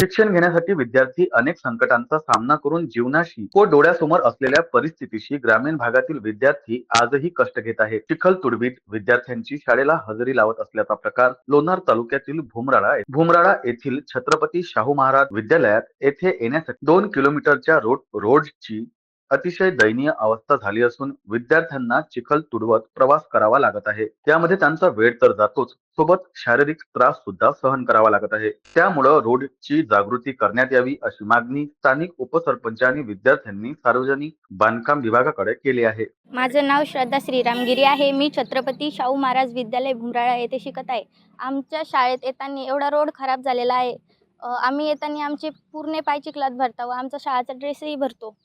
शिक्षण घेण्यासाठी विद्यार्थी अनेक संकटांचा सामना करून जीवनाशी व डोळ्यासमोर असलेल्या परिस्थितीशी ग्रामीण भागातील विद्यार्थी आजही कष्ट घेत आहेत. चिखल तुडवीत विद्यार्थ्यांची शाळेला हजेरी लावत असल्याचा प्रकार लोणार तालुक्यातील भुमराळा भुमराळा येथील छत्रपती शाहू महाराज विद्यालयात येथे येण्यासाठी दोन किलोमीटरच्या रोड रोडची अतिशय दयनीय अवस्था झाली असून विद्यार्थ्यांना चिखल तुडवत प्रवास करावा लागत आहे. त्यामध्ये त्यांचा वेळ तर जातोच. सोबत शारीरिक त्रास सुद्धा सहन करावा लागत आहे. त्यामुळं रोडची जागृती करण्यात यावी अशी मागणी स्थानिक उपसरपंच आणि विद्यार्थ्यांनी सार्वजनिक बांधकाम विभागाकडे केली आहे. माझं नाव श्रद्धा श्रीरामगिरी आहे. मी छत्रपती शाहू महाराज विद्यालय भुमराळा येथे शिकत आहे. आमच्या शाळेत येताना एवढा रोड खराब झालेला आहे. आम्ही येताना आमचे पूर्ण पाय चिखलात भरता व आमचा शाळाचा ड्रेसही भरतो.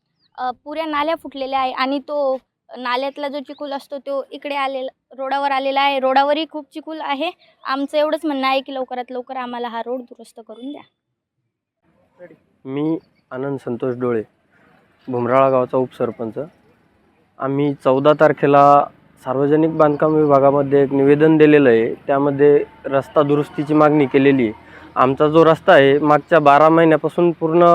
पुऱ्या नाल्या फुटलेल्या आहे आणि तो नाल्यातला जो चिखूल असतो तो इकडे आलेला रोडावर आलेला आहे. रोडावरही खूप चिखूल आहे. आमचं एवढंच म्हणणं आहे की लवकरात लवकर आम्हाला हा रोड दुरुस्त करून द्या. मी आनंद संतोष डोळे भुमराळा गावचा उपसरपंच. आम्ही चौदा तारखेला सार्वजनिक बांधकाम विभागामध्ये एक निवेदन दिलेलं आहे. त्यामध्ये रस्ता दुरुस्तीची मागणी केलेली आहे. आमचा जो रस्ता आहे मागच्या बारा महिन्यापासून पूर्ण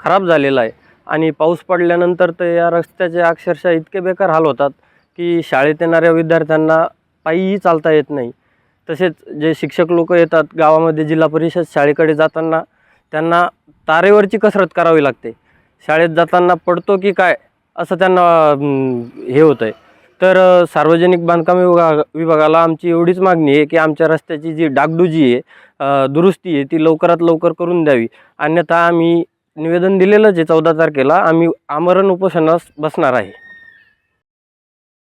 खराब झालेला आहे. आणि पाऊस पडल्यानंतर तर या रस्त्याचे अक्षरशः इतके बेकार हाल होतात की शाळेत येणाऱ्या विद्यार्थ्यांना पायीही चालता येत नाही. तसेच जे शिक्षक लोक येतात गावामध्ये जिल्हा परिषद शाळेकडे जाताना त्यांना तारेवरची कसरत करावी लागते. शाळेत जाताना पडतो की काय असं त्यांना हे होतं आहे तर सार्वजनिक बांधकाम विभाग विभागाला आमची एवढीच मागणी आहे की आमच्या रस्त्याची जी डागडुजी आहे दुरुस्ती आहे ती लवकरात लवकर करून द्यावी. अन्यथा आम्ही निवेदन दिलेलंच आहे चौदा तारखेला. आम्ही आमरण उपोषणास बसणार आहे.